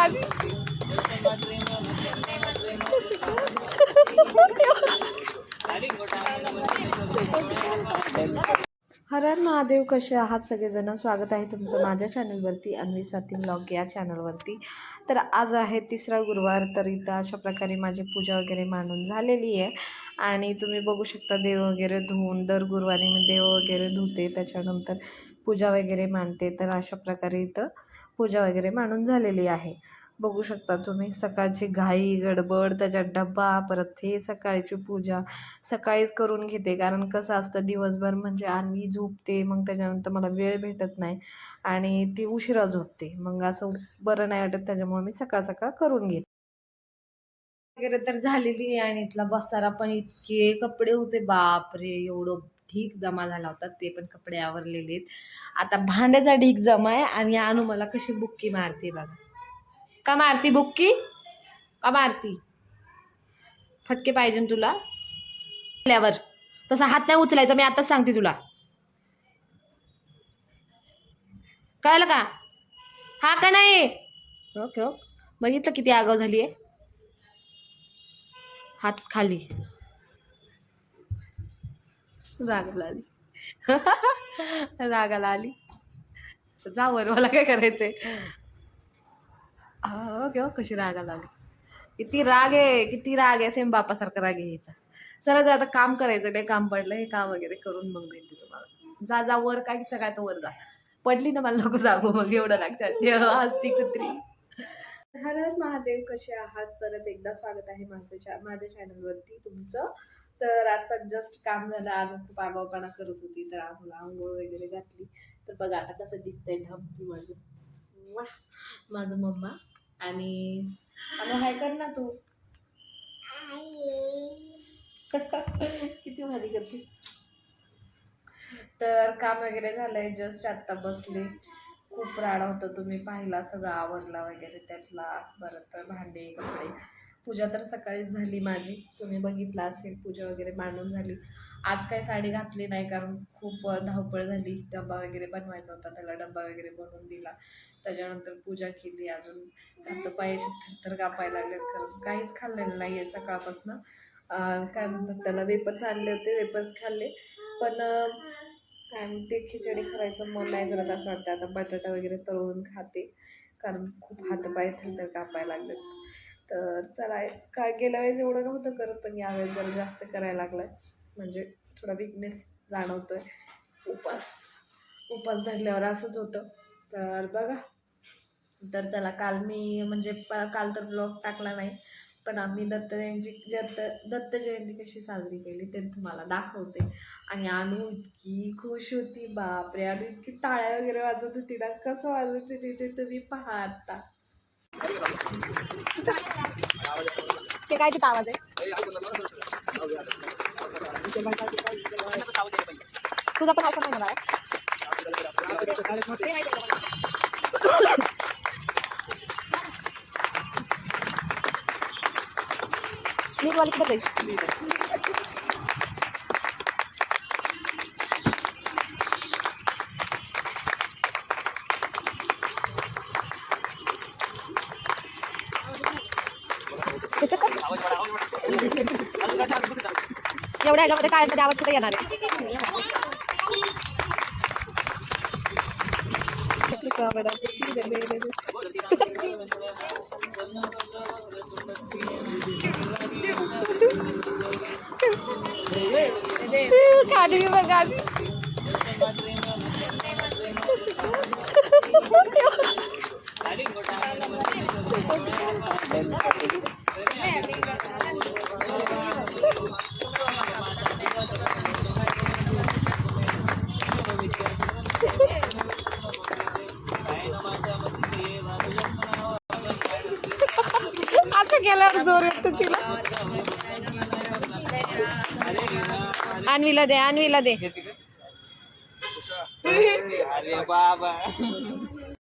बघा हर हर महादेव कसे आहात? सगळेजण स्वागत आहे तुमचं माझ्या चॅनलवरती अन्वी स्वाती ब्लॉग या चॅनलवरती तर आज आहे तिसरा गुरुवार तर इथं अशा प्रकारे माझी पूजा वगैरे मांडून झालेली आहे. आणि तुम्ही बघू शकता देव वगैरे धुवून दर गुरुवारी मी देव वगैरे धुते त्याच्यानंतर पूजा वगैरे मांडते. तर अशा प्रकारे इथं पूजा वगैरे मांडून झालेली आहे. बघू शकता तुम्ही सकाळची घाई गडबड त्याच्यात डब्बा परत हे सकाळची पूजा. सकाळीच करून घेते कारण कसं असतं दिवसभर म्हणजे आम्ही झोपते मग त्याच्यानंतर मला वेळ भेटत नाही. आणि ती उशिरा झोपते. मग असं बरं नाही वाटत त्याच्यामुळे मी सकाळ सकाळ करून घेते. वगैरे तर झालेली आहे आणि इथला बसारा पण इतके कपडे होते. बापरे एवढं ढीक जमा झाला होता ते पण कपडे आवरलेले आहेत. आता भांड्याचा ढीक जमा आहे आणि आणू मला कशी बुक्की मारते बघा. का मारती बुक्की? का मारती? फटके पाहिजे तुला? आल्यावर. तसा हात नाही उचलायचा मी आताच सांगते तुला. कळलं का? हा का नाही? Okay okay. बघितलं किती आगाव झाली आहे हात खाली. रागाला आली. रागाला आली. जा वर मला काय करायचंय? ओके कशी रागाला आली? किती राग आहे किती राग आहे सेम बापासारखा राग घ्यायचा चला जा आता काम करायचं नाही काम पडलं हे काम वगैरे करून मग भेटते तुम्हाला. जा जा वर काय सगळ्यात वर जा. पडली ना मला नको जागो मग एवढं लागतं. कुत्री. हर महादेव कसे आहात? परत एकदा स्वागत आहे माझं माझ्या चॅनलवरती तुमचं तर आता जस्ट काम झालं. आम्ही खूप आगाऊपणा करत होती तर आम्हाला आंघोळ वगैरे घातली. तर बघा आता कसं दिसतंय ढमती माझं. वा माझं मम्मा आणि आणि हाय कर ना तू. किती भारी करते. तर काम वगैरे झालंय जस्ट आत्ता बसले. खूप राडा होतं तुम्ही पाहिला सगळं आवरला वगैरे त्यातला. परत भांडे कपडे. पूजा तर सकाळीच झाली माझी. तुम्ही बघितला असेल पूजा वगैरे मांडून झाली. आज काय साडी घातली नाही कारण खूप धावपळ झाली. डबा वगैरे बनवायचा होता त्याला डबा वगैरे बनवून दिला. त्याच्यानंतर पूजा केली अजून. हात पाय थरथर कापायला लागलेत कारण काहीच खाल्लेलं नाही आहे सकाळपासून काय म्हणतात त्याला वेपर्स आणले होते वेपर्स खाल्ले. पण काय म्हणते खिचडी करायचं मन नाही करत असं वाटतं आता बटाटा वगैरे तळून खाते. कारण खूप हातपाय थरथर कापायला लागले तर चला काय गेल्या वेळेस एवढं नव्हतं करत पण यावेळेस जरा जास्त करायला लागलं म्हणजे थोडा विकनेस आहे उपास उपास धरल्यावर असंच होतं. तर बघा. तर चला काल मी म्हणजे प- काल तर ब्लॉग टाकला नाही पण आम्ही दत्त जयंती दत्त दत्त जयंती कशी साजरी केली ते तुम्हाला दाखवते. आणि अनु इतकी खुश होती बापरे! अनु इतकी टाळ्या वगैरे वाजवत होती ना कसं वाजवायची तिथे ते तुम्ही पहा आता ते काय तिथं आवाज आहे? तुझा पण असं नाही मला मी वाली कुठे एवढ्या ह्याच्यामध्ये काय मध्ये आवाज कुठे येणार आहे खाली बघा आता गेल्यावर जोर येतो तिला. अन्वीला दे अन्वीला दे. अरे बाबा.